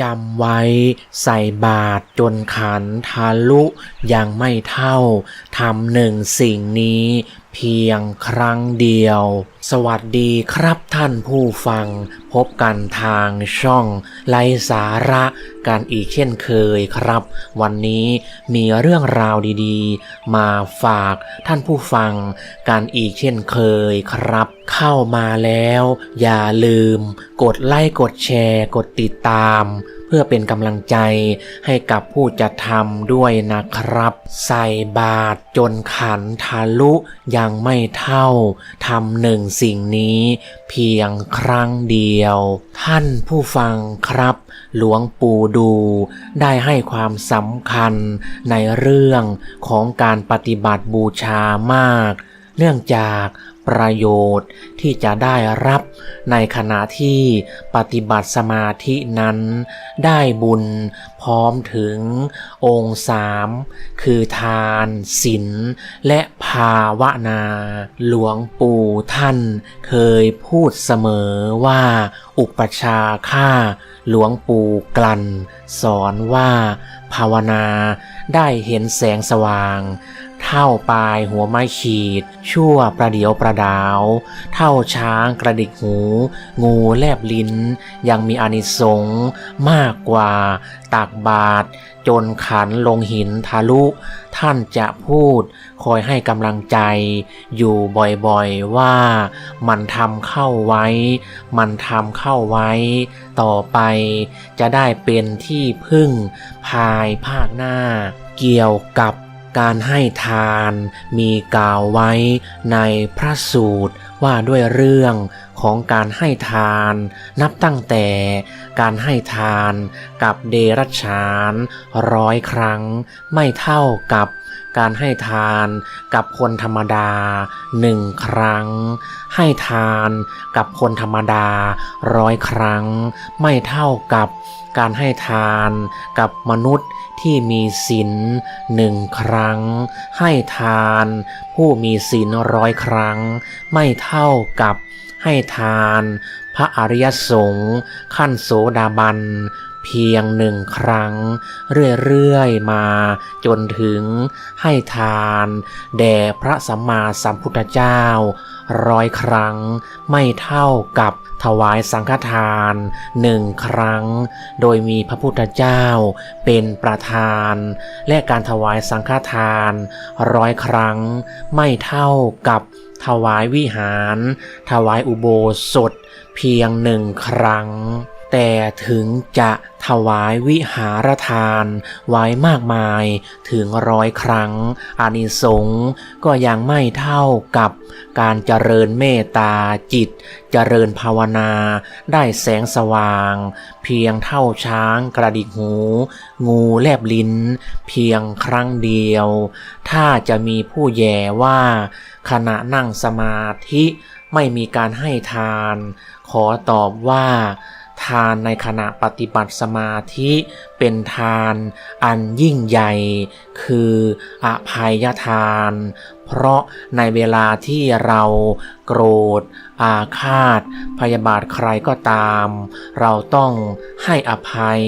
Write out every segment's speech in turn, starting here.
จำไว้ใส่บาตรจนขันทะลุยังไม่เท่าทำหนึ่งสิ่งนี้ เพียงครั้งเดียว สวัสดีครับท่านผู้ฟัง พบกันทางช่องไลสาระกันอีกเช่นเคยครับ วันนี้มีเรื่องราวดีๆ มาฝากท่านผู้ฟังกันอีกเช่นเคยครับ เข้ามาแล้ว อย่าลืม กดไลค์กดแชร์ กดติดตาม พื่อเป็นกำลังใจให้กับผู้จัดทำด้วยนะครับ ใส่บาตรจนขันทะลุยังไม่เท่าทำหนึ่งสิ่งนี้ เพียงครั้งเดียว ท่านผู้ฟังครับ หลวงปู่ดู ได้ให้ความสำคัญในเรื่องของการปฏิบัติบูชามาก เนื่องจากประโยชน์ที่จะได้รับในขณะที่ปฏิบัติสมาธินั้น ได้บุญพร้อมถึงองค์สามคือทานศีลและ ภาวนา หลวงปู่ท่านเคยพูดเสมอว่า อุปชาข้าหลวงปู่กลั่น สอนว่า ภาวนาได้เห็นแสงสว่าง เท่าปลายหัวไม้ขีด ชั่วประเดียวประดาว เท่าช้างกระดิกหู งูแลบลิ้น ยังมีอานิสงส์มากกว่าตากบาตร จนขันลงหินทะลุ ท่านจะพูด คอยให้กำลังใจ อยู่บ่อยๆว่ามันทำเข้าไว้ มันทำเข้าไว้ ต่อไปจะได้เป็นที่พึ่งภายภาคหน้า เกี่ยวกับการให้ทานมีกล่าวไว้ในพระสูตร ว่าด้วยเรื่องของการให้ทาน นับตั้งแต่การให้ทานกับเดรัจฉานร้อยครั้งไม่เท่ากับ การให้ทานกับคนธรรมดาหนึ่งครั้ง ให้ทานกับคนธรรมดาร้อยครั้ง ไม่เท่ากับการให้ทานกับมนุษย์ที่มีศีลหนึ่งครั้ง ให้ทานผู้มีศีลร้อยครั้ง ไม่เท่ากับให้ทานพระอริยสงฆ์ขั้นโสดาบัน เพียงหนึ่งครั้ง เรื่อยๆมาจนถึงให้ทานแด่พระสัมมาสัมพุทธเจ้าร้อยครั้งไม่เท่ากับถวายสังฆทานหนึ่งครั้ง โดยมีพระพุทธเจ้าเป็นประธาน และการถวายสังฆทานร้อยครั้งไม่เท่ากับถวายวิหาร ถวายอุโบสถเพียงหนึ่งครั้ง แต่ถึงจะถวายวิหารทานไว้มากมายถึงร้อยครั้ง อานิสงส์ก็ยังไม่เท่ากับการเจริญเมตตาจิต เจริญภาวนาได้แสงสว่าง เพียงเท่าช้างกระดิกหู งูแลบลิ้น เพียงครั้งเดียว ถ้าจะมีผู้แย่ว่า ขณะนั่งสมาธิไม่มีการให้ทาน ขอตอบว่า ทานในขณะปฏิบัติสมาธิเป็นทานอันยิ่งใหญ่ คืออภัยทาน เพราะในเวลาที่เราโกรธ อาฆาต พยาบาทใครก็ตาม เราต้องให้อภัย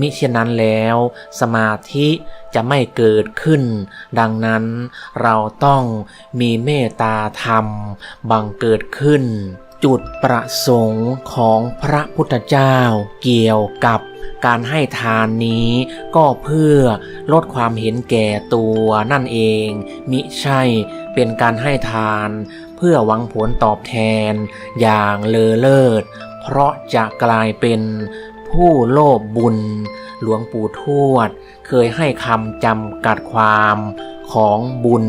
มิเช่นนั้นแล้ว สมาธิจะไม่เกิดขึ้น ดังนั้นเราต้องมีเมตตาธรรมบังเกิดขึ้น จุดประสงค์ของพระพุทธเจ้าเกี่ยวกับการให้ทานนี้ก็เพื่อลดความเห็นแก่ตัวนั่นเอง มิใช่เป็นการให้ทาน เพื่อหวังผลตอบแทนอย่างเลอเลิศ เพราะจะกลายเป็นผู้โลภบุญ หลวงปู่ทวด เคยให้คำจำกัดความของบุญ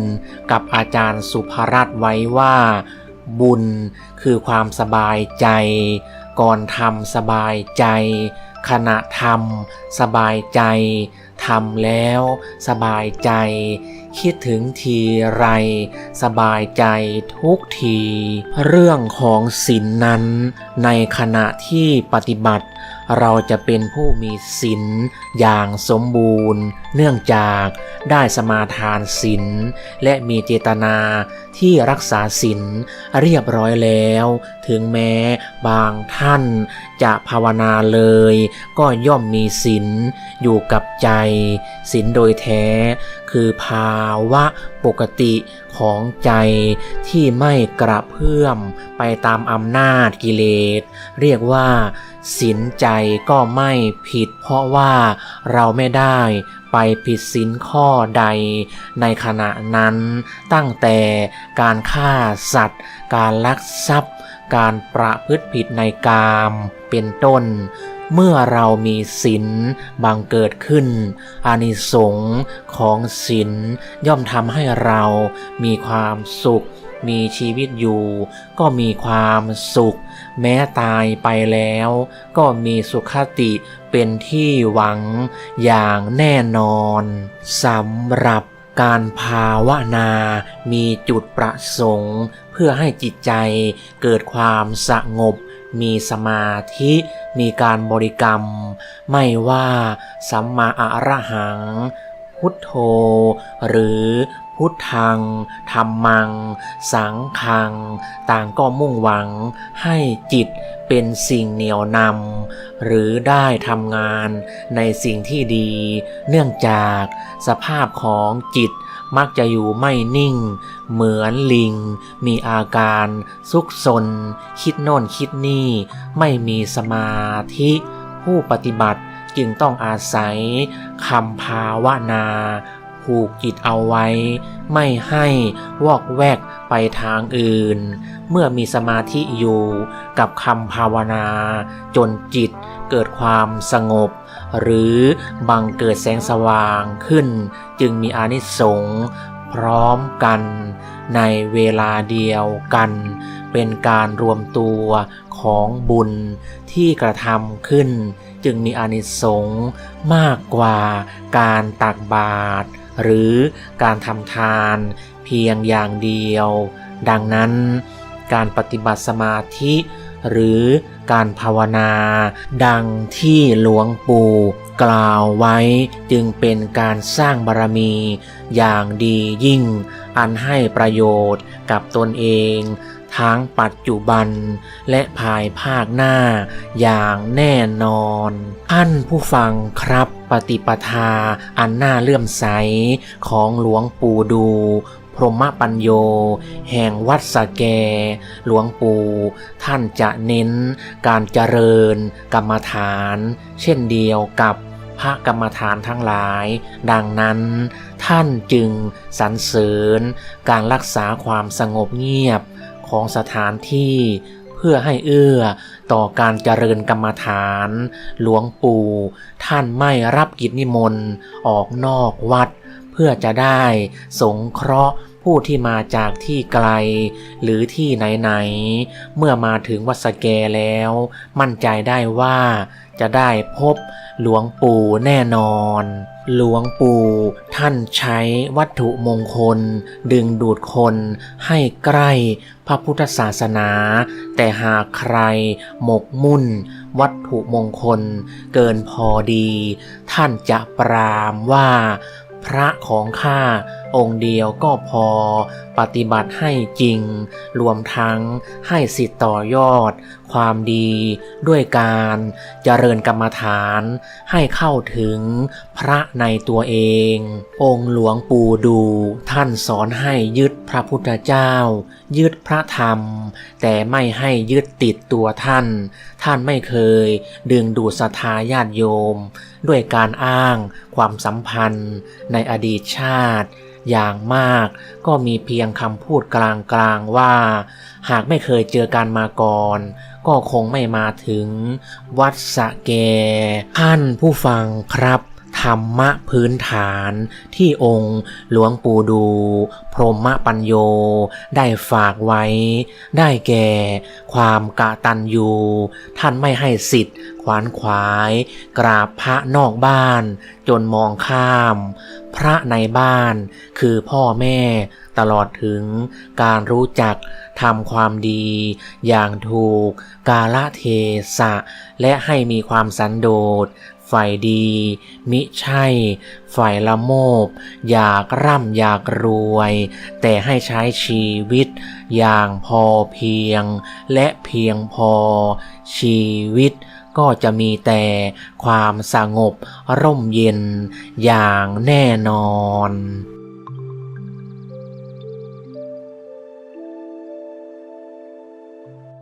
กับอาจารย์สุภรัตน์ไว้ว่า บุญ คือความสบายใจ ก่อนทำสบายใจ ขณะทำสบายใจ ทำแล้วสบายใจ คิดถึงทีไร สบายใจทุกที เรื่องของศีลนนั้น ในขณะที่ปฏิบัติ เราจะเป็นผู้มีศีลอย่างสมบูรณ์ เนื่องจากได้สมาทานศีลและมีเจตนาที่รักษาศีลเรียบร้อยแล้ว ถึงแม้บางท่านจะภาวนาเลย ก็ย่อมมีศีลอยู่กับใจศีลโดยแท้ คือภาวะปกติของใจที่ไม่กระเพื่อมไปตามอำนาจกิเลส เรียกว่าศีลใจก็ไม่ผิด เพราะว่าเราไม่ได้ไปผิดศีลข้อใด ในขณะนั้น ตั้งแต่การฆ่าสัตว์ การลักทรัพย์ การประพฤติผิดในกามเป็นต้น เมื่อเรามีศีลบังเกิดขึ้น อานิสงส์ของศีลย่อมทำให้เรามีความสุข มีชีวิตอยู่ ก็มีความสุข แม้ตายไปแล้ว ก็มีสุขติเป็นที่หวังอย่างแน่นอนสำหรับการภาวนา มีจุดประสงค์ เพื่อให้จิตใจเกิดความสงบ มีสมาธิมีการบริกรรม ไม่ว่าสัมมาอระหัง พุทโธ หรือพุทธังธรรมัง สังคัง ต่างก็มุ่งหวังให้จิตเป็นสิ่งเหนี่ยวนำหรือได้ทำงานในสิ่งที่ดี เนื่องจากสภาพของจิต มักจะอยู่ไม่นิ่ง เหมือนลิง มีอาการซุกซน คิดโน่นคิดนี่ ไม่มีสมาธิ ผู้ปฏิบัติจึงต้องอาศัยคำภาวนาผูกจิตเอาไว้ ไม่ให้วอกแวกไปทางอื่น เมื่อมีสมาธิอยู่กับคำภาวนา จนจิต เกิดความสงบ หรือบังเกิดแสงสว่างขึ้น จึงมีอานิสงส์พร้อมกัน ในเวลาเดียวกัน เป็นการรวมตัวของบุญที่กระทำขึ้น จึงมีอานิสงส์มากกว่าการตักบาตรหรือการทำทานเพียงอย่างเดียว ดังนั้นการปฏิบัติสมาธิ หรือการภาวนา ดังที่หลวงปู่กล่าวไว้จึงเป็นการสร้างบารมี อย่างดียิ่ง อันให้ประโยชน์กับตนเองทั้งปัจจุบันและภายภาคหน้าอย่างแน่นอนท่านผู้ฟังครับปฏิปทาอันน่าเลื่อมใสของหลวงปู่ดู พรหมปัญโย แห่งวัดสะแก หลวงปู่ท่านจะเน้นการเจริญกรรมฐาน เช่นเดียวกับพระกรรมฐานทั้งหลาย ดังนั้นท่านจึงสรรเสริญการรักษาความสงบเงียบของสถานที่เพื่อให้เอื้อต่อการเจริญกรรมฐาน หลวงปู่ท่านไม่รับกิจนิมนต์ออกนอกวัด เพื่อจะได้สงเคราะห์ผู้ที่มาจากที่ไกล หรือที่ไหนๆ เมื่อมาถึงวัดสแกแล้ว มั่นใจได้ว่าจะได้พบหลวงปู่แน่นอน หลวงปู่ท่านใช้วัตถุมงคล ดึงดูดคนให้ใกล้พระพุทธศาสนา แต่หากใครหมกมุ่น วัตถุมงคล เกินพอดี ท่านจะปรามว่า พระของข้า องค์เดียวก็พอ ปฏิบัติให้จริง รวมทั้งให้สิทธิ์ต่อยอด ความดีด้วยการเจริญกรรมฐานให้เข้าถึงพระในตัวเอง องค์หลวงปู่ดูท่านสอนให้ยึดพระพุทธเจ้า ยึดพระธรรม แต่ไม่ให้ยึดติดตัวท่าน ท่านไม่เคยดึงดูดศรัทธาญาติโยม ด้วยการอ้างความสัมพันธ์ในอดีตชาติอย่างมาก ก็มีเพียงคำพูดกลางๆว่า หากไม่เคยเจอกันมาก่อน ก็คงไม่มาถึง วัดสะแกท่านผู้ฟังครับธรรมะพื้นฐานที่องค์หลวงปู่ดู พรหมปัญโย ได้ฝากไว้ ได้แก่ ความกะตันยู ท่านไม่ให้สิทธิ์ขวานขวาย กราบพระนอกบ้าน จนมองข้าม ระในบ้าน คือพ่อแม่ตลอดถึงการรู้จักทำความดี อย่างถูก กาลเทศะ และให้มีความสันโดษฝ่ายดี มิใช่ ฝ่ายละโมบ อยากร่ำอยากรวย แต่ให้ใช้ชีวิตอย่างพอเพียง และเพียงพอชีวิต ก็จะมีแต่ความสงบร่มเย็นอย่างแน่นอน